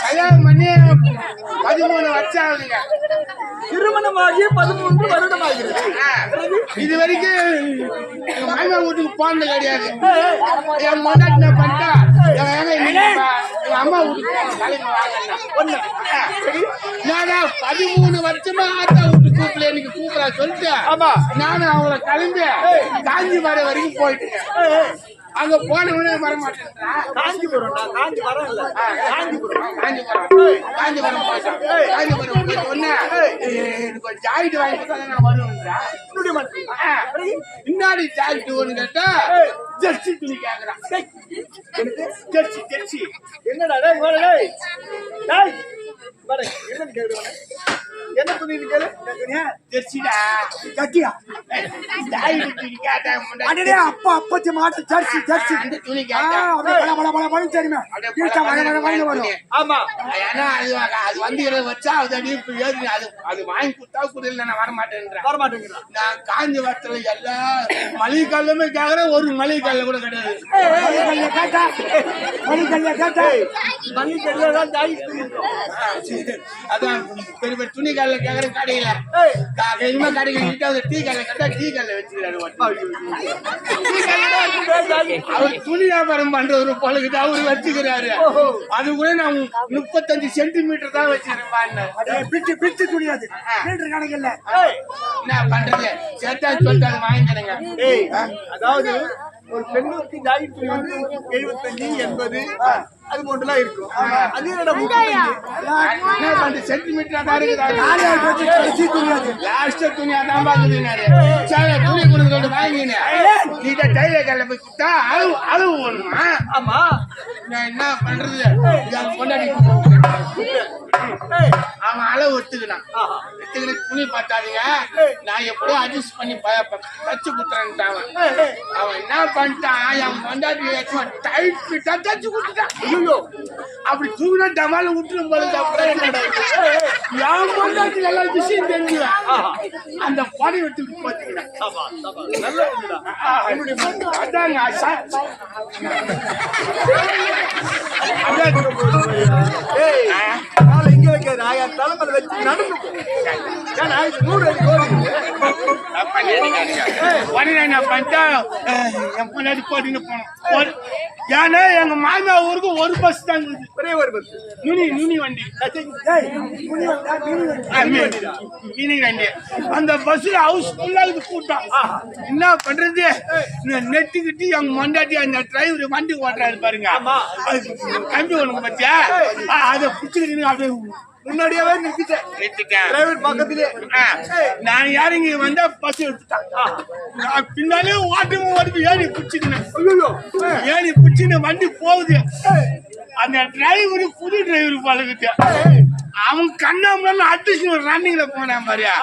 கல்யாணம் பண்ணி பதிமூணு வருஷம் ஆகுதுங்க. திருமணமாகி பதிமூன்று வருடமாகிறது. ஆ, இது வரைக்கும் மாமா வீட்டுக்கு போனது கிடையாது. என் முன்னாடி நான் பண்ணிட்டா எங்க அம்மா வீட்டுக்கு நானா பதிமூணு வருஷமா ஆத்தா வீட்டு கூப்பிடல எனக்கு கூப்பிடா சொல்லிட்டு. நானும் அவங்கள கிளம்பி காஞ்சிபாடம் வரைக்கும் போயிட்டுங்க. அங்க போன உடனே வர மாட்டேன்றா காஞ்சிபுரம் காஞ்சி இல்ல காஞ்சிபுரம். காஞ்சிபுரம். காஞ்சிபுரம் காஞ்சிபுரம் போயிட்ட உடனே எனக்கு ஒரு ஜாக்கெட் வாங்கி கொடுத்தா நான் வருவேன்றா. பின்னாடி ஜாக்கெட் ஒன்று கேட்டா ஜெர்சி துணி கேக்குறான். Jersey jersey. என்னடா டேய் வாடா டேய். என்ன துணின்னு கேளு ஜெர்சிடா கட்டியா அடடே அப்பா அப்பத்தி மாட்டு ஜெர்சி ஜெர்சி துணி பல பல பல பல தெரியுமே. வர வர வர வரும் ஆமா ஏன்னா அது அது வந்து இதை வச்சா அது அப்படியே ஏறி அது அது வாங்கி கொடுத்தா கொடுக்கல நான் வர மாட்டேங்கிறேன் வர நான் காஞ்சி வரத்துல எல்லா மளிகை கல்லுமே கேக்குறேன் ஒரு மளிகை கல்லு கூட கிடையாது கேட்டா கேட்டா தான் அதான் பெரிய துணி கல்ல கேக்குறேன் கடையில. இனிமே கடைக்கு டீ கல்ல கேட்டா டீ கல்ல வச்சுக்கிறாரு. அவர் துணி வியாபாரம் பண்றவரு பழகுது அவரு வச்சுக்கிறாரு. அது கூட நான் முப்பத்தஞ்சு சென்டிமீட்டர் தான் துணியாது மீட்டர் கணக்கு இல்ல என்ன பண்றது? அது வாங்கிக்கிறேங்க அதாவது ஒரு பெண்ணுக்கு துணி வந்து எழுபத்தஞ்சு எண்பது. அது போட்டுலாம் இருக்கும். அது என்னடா சென்டிமீட்டர் தான் இருக்குது லாஸ்ட் துணி அதான் பாக்குதுனாரு சரி துணி கொடுத்து வாங்கினேன் நீ தான் டைலர் கல்ல போய் கொடுத்தா அளவு அளவு வேணுமா ஆமா. நான் என்ன பண்றது? ஏய். அவன் அளவு ஒத்துக்கினான் ஆஹா. எடுத்துக்கிட்டு துணி பார்த்தாதீங்க. நான் எப்படியோ அட்ஜஸ்ட் பண்ணி தச்சு கொடுத்துறேன்ட்டான் அவன். என்ன பண்ணிட்டான்? என் பொண்டாட்டி டைட் ஃபிட்டா தச்சு கொடுத்துட்டான். ஐயோ அப்படி தூங்கினா டமால விட்டுரும் போல? என் பொண்டாட்டி எல்லா விஷயம் தெரிஞ்சுவேன். அந்த ஆமா நல்ல பொண்ணுடா. அதாங்க அதான் தலைமையில வச்சு நடந்து நூறு அடி என் போட்டுன்னு போனோம். ஏன்னா எங்க மாமியா ஊருக்கு ஒரு பஸ் தான். ஒரே ஒரு பஸ் நுனி நுனி வண்டி. மினி வண்டி அந்த பஸ்ல ஹவுஸ் ஃபுல்லா இது கூட்டம். என்ன பண்றது? நெட்டுக்கிட்டு எங்க மண்டாட்டி அந்த டிரைவர் வண்டி ஓட்டுறாரு பாருங்க. கம்பி ஒண்ணு பத்தியா? அதை பிடிச்சிக்கிட்டு அப்படியே முன்னாடியாவே நிறுத்திட்டேன். நிறுத்திட்டேன். டிரைவர் பக்கத்திலே. நான் இறங்கி வந்தா பஸ் எடுத்துட்டான். நான் பின்னாலே ஓட்டமும் ஓடி ஏறி பிடிச்சிக்கினேன் ஏறி பிடிச்சின்னு வண்டி போகுது. அந்த டிரைவர் புது டிரைவர் பழகுது அவன் கண்ணாமல அடிச்சு ரன்னிங்ல போனான் மாதிரியா?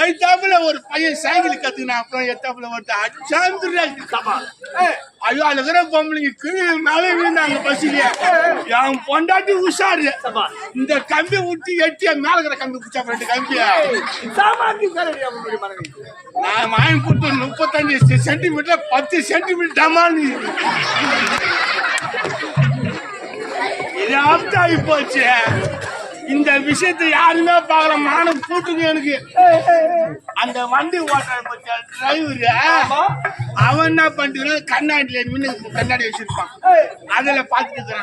எழுத்தாப்புல ஒரு பையன் சைக்கிள் கத்துக்கினான். அப்புறம் எத்தாப்புல ஒருத்தர் அச்சாந்துடுறாங்க ஐயோ அதுல இருக்கிற பொம்பளைங்க கீழே மேலே விழுந்தாங்க பஸ்லயே என் பொண்டாட்டி உஷாரு. இந்த கம்பி விட்டு எட்டி மேல இருக்கிற கம்பி பிடிச்சா ரெண்டு கம்பியா. நான் வாங்கி கொடுத்து முப்பத்தஞ்சு சென்டிமீட்டர் பத்து சென்டிமீட்டர் டமால் இது ஆப்டாகி போச்சு. இந்த விஷயத்தை யாருமே பார்க்கல. மானம் கூட்டுங்க எனக்கு. அந்த வண்டி ஓட்டுற பத்தியா டிரைவர் அவன் என்ன பண்ணிட்டு கண்ணாடியில மின்னு கண்ணாடி வச்சிருப்பான். அதுல பாத்துட்டு.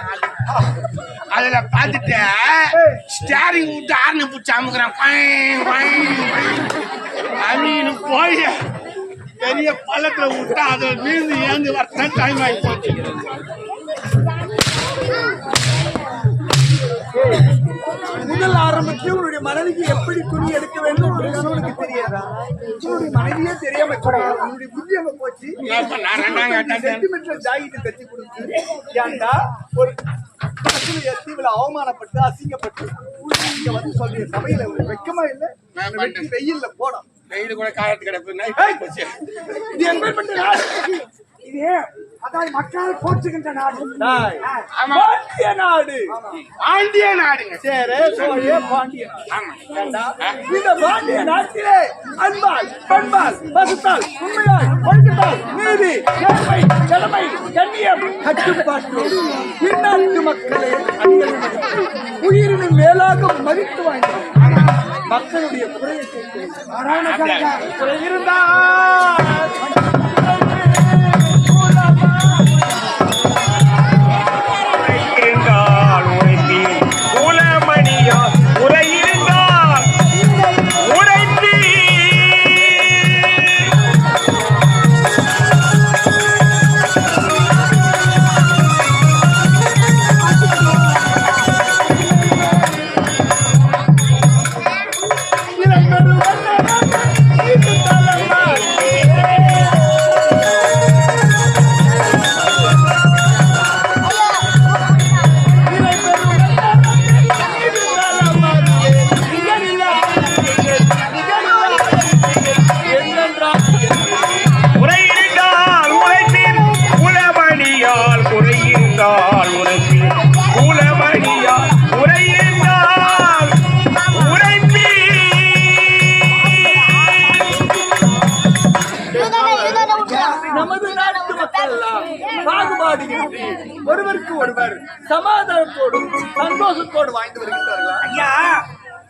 அதுல பாத்துட்டு ஸ்டேரிங் விட்டு ஆர்ன பிடிச்சி அமுக்குறான். அமீனு போய் பெரிய பள்ளத்துல விட்டா அதை வீழ்ந்து ஏந்து வரத்தான் டைம் ஆகி போச்சு. முதல் ஆரம்பத்தில் உன்னுடைய மனைவிக்கு எப்படி துணி எடுக்க வேண்டும் ஒரு கணவனுக்கு தெரியாதா? உன்னுடைய மனைவியே தெரியாம உன்னுடைய புத்தி அங்க போச்சு. சென்டிமீட்டர் ஜாக்கெட் தச்சு கொடுத்து ஏன்டா ஒரு அவமானப்பட்டு அசிங்கப்பட்டு இங்க வந்து சொல்றிய சபையில ஒரு வெக்கமா இல்ல? வெயில்ல போடும் வெயில் கூட காலத்து கிடப்பு இது எம்பேற்பட்ட நாடு இது அதாவது மக்கள் போற்றுகின்ற நாடு. பாண்டிய நாடு. பாண்டிய நாடுங்க. சேர சோழ பாண்டிய நாடு. ஆமா. ஏண்டா, இந்த பாண்டிய நாட்டிலே அன்பால் பண்பால் பசுத்தால் உண்மையால் ஒழுக்கத்தால் நீதி நேர்மை கடமை கண்ணியம் கட்டுப்பாட்டோடு இந்நாட்டு மக்களை உயிரினும் மேலாக மதித்து வாய்ந்தோம் மக்களுடைய குறையை கேட்கிறேன் இருந்தால் ஐயா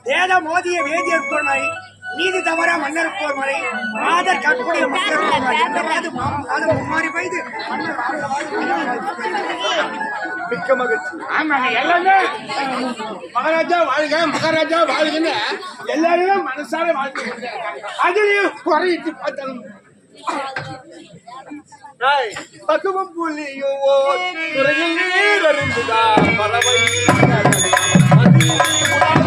வேத மோதிய வேதியர் போர்மலை நீதி தவற மன்னர் போர்மலை மாதர் கற்புடைய மக்கள் போர்மலை என்ற மாது மாதம் மும்மாறி மன்னர். மிக்க மகிழ்ச்சி. ஆமாங்க எல்லாமே மகாராஜா வாழ்க மகாராஜா வாழ்கன்னு எல்லாருமே மனசார வாழ்க்கை அதுலயும் குறையிட்டு பார்த்தாலும் பக்குவம் புலியும் ஓர் துறையில் நீர் அருந்துதான் பறவை. ¡Vamos!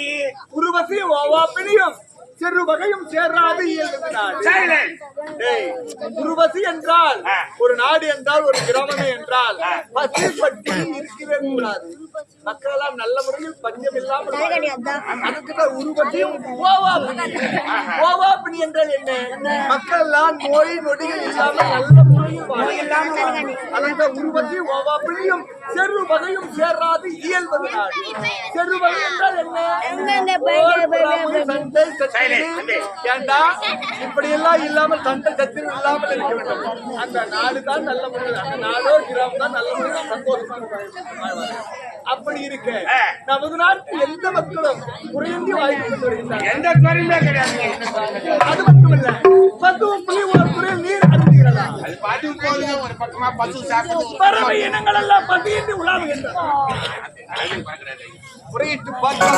இருக்க வேண்டும் படி உருவசி ஓவா பிணியும். சிறு வகையும் சேராது உருவசி என்றால் ஒரு நாடு என்றால் ஒரு கிராமமே என்றால் பசி பட்டி இருக்கவே கூடாது. மக்கள் எல்லாம் நல்ல முறையில் பஞ்சம் இல்லாமல் அதுக்குதான் உருவசியும் ஓவாப்பிணி என்றால் என்ன? மக்கள் எல்லாம் நோய் நொடிகள் இல்லாமல் நல்ல முறையில் வாழ அதுதான் உருவசி ஓவாப்பிணியும் செரு வகையும் சேராது இயல்பது நாடு செரு வகை என்றால் என்ன. ஏண்டா? இப்படி எல்லாம் இல்லாமல் சண்டை சச்சரவு இல்லாமல் இருக்க வேண்டும். அந்த நாடு தான் நல்ல முறையில் அந்த நாடோ கிராமம் தான் நல்ல முறையில் சந்தோஷமாக. அப்படி இருக்க. நமது நாட்டில் எந்த மக்களும் குறையின்றி வருகின்றார்கள். எந்த குறையுமே கிடையாது. அது மட்டுமல்ல புலி ஒரு நீர் அருந்துகிறதா? அது பாட்டுக்கு போகுது ஒரு பக்கமா பசு சாப்பிட்டு பறவை இனங்கள் எல்லாம் பசியின்றி உலாவுகின்றன முறையிட்டு பார்த்தால்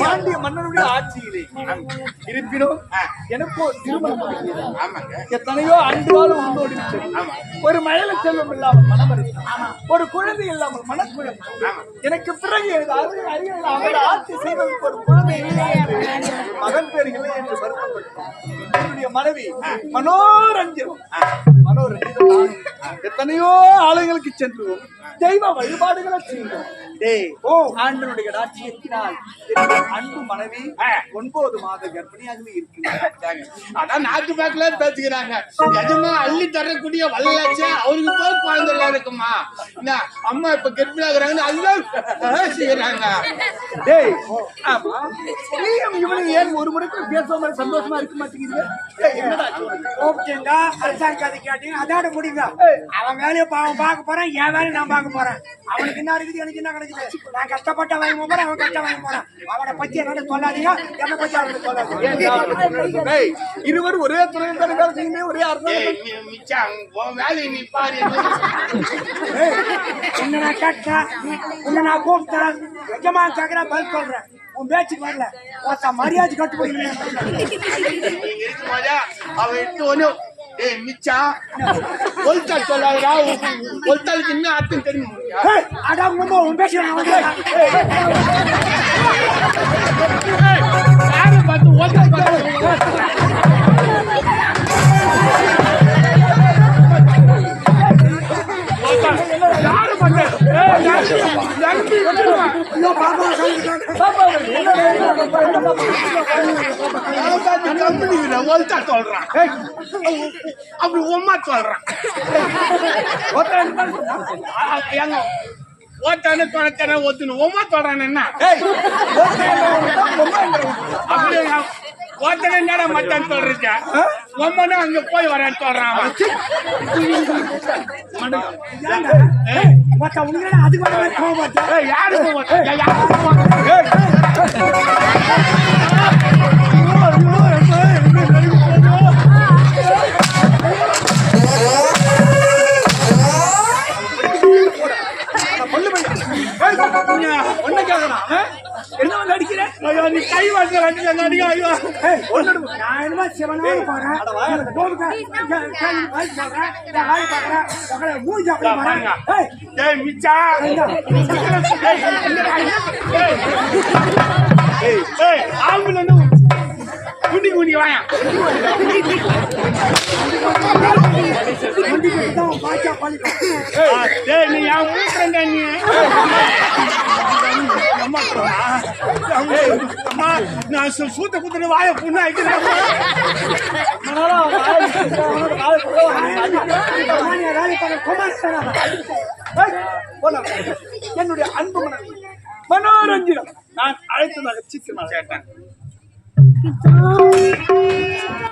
பாண்டிய மன்னனுடைய ஆட்சியிலே. இருப்பினும் எனக்கோ திருமணம் எத்தனையோ உன்னோடு விட்டது. ஒரு மழலை செல்வம் இல்லாமல் மனமறித்து ஒரு குழந்தை இல்லாமல் மனக்குழப்பம் எனக்கு பிறகு ஆட்சி செய்வதற்கு ஒரு குழந்தை இல்லை என்று மகன் பேர் இல்லை என்று வருத்தப்பட்டோம். என்னுடைய மனைவி மனோரஞ்சனம் மனோரஞ்சனம் எத்தனையோ ஆலயங்களுக்கு சென்றோம் தெய்வ வழிபாடுகளை செய்தோம் ஆண்டனுடைய ராட்சியத்தினால் அன்பு மனைவி ஒன்பது மாத கர்ப்பிணியாகவே இருக்கிறார் அதான் நாட்டு பேக்கில பேசிக்கிறாங்க. நிஜமா அள்ளி தரக்கூடிய வல்லலாச்சு அவருக்கு இருக்குமா என்ன அம்மா இப்ப கெட்டிலாகிறாங்கன்னு அதுதான் பேசிக்கிறாங்க. டேய் ஆமா. நீயும் இவனும் ஏன் ஒரு முறைக்கு பேசாம சந்தோஷமா இருக்க மாட்டேங்குது? ஓகேங்க அரசாங்க அதை கேட்டீங்க. அதோட முடிங்க அவன் வேலையை பா- அவன் பார்க்க போறான் என் வேலையை நான் பார்க்க போறேன். அவனுக்கு என்ன இருக்குது எனக்கு என்ன கிடைக்குது? நான் கஷ்டப்பட்ட வாங்கி போறேன் அவன் கஷ்டம் வாங்கி போறான் அவனை பத்தி என்னோட சொல்லாதீங்க என்னை பத்தி அவனுக்கு சொல்லாதீங்க. டேய், இருவரும் ஒரே துறையில் தான் ஒரே அர்த்தம். ஏய், நீ மிச்சான் உன் வேலையை நீ பாரு உன்னை நான் கேட்டேன் உன்னை நான் கூப்பிட்டேன் எஜமா கேட்கறேன் பதில் சொல்றேன் உன் பேச்சுக்கு வரல. ஒருத்த மரியாதை நீங்க இருக்கும்போதே அவன் எடுத்து ஒண்ணு. ஏய் மிச்சா? ஒல்தால் சொல்லாதடா. அர்த்தம் தெரியும்? அடா உன் வந்து பார்த்து பார்த்து சொல்றான் அப்படி உம்மா சொல்றான் எங்க ஓட்டானு தொலைத்தானே ஒத்துணும் உம்மா சொல்றான் என்ன ஓட்டனை என்னடா மச்சான் சொல்றீங்க? உம்மனும் அங்க போய் வரேன்னு சொல்றான் அதுக்கு யாரு போவா? ஏய், யாரு போவா? ஐயோ, நீ கை வாங்க ரெண்டு அடிக்க ஐயோ நான் என்னமோ சிவனாக போறேன் மூஞ்சி அப்படி. பாருங்க ஏய் ஏய் மிச்சா ஏய்? ஏய். ஏய், ஏய், ஆம்புல இருந்து குண்டி குண்டி வாயா ஏய் நீ என் மூத்தங்க நீ அம்மா அம்மா நான் சு- சூத்த குத்துன வாய புண்ணு ஆயிக்கிறேன் வேலை என்னுடைய அன்பு மனம் மனோரஞ்சினம் நான் அழைத்ததாக சீக்கிரமாக கேட்டேன்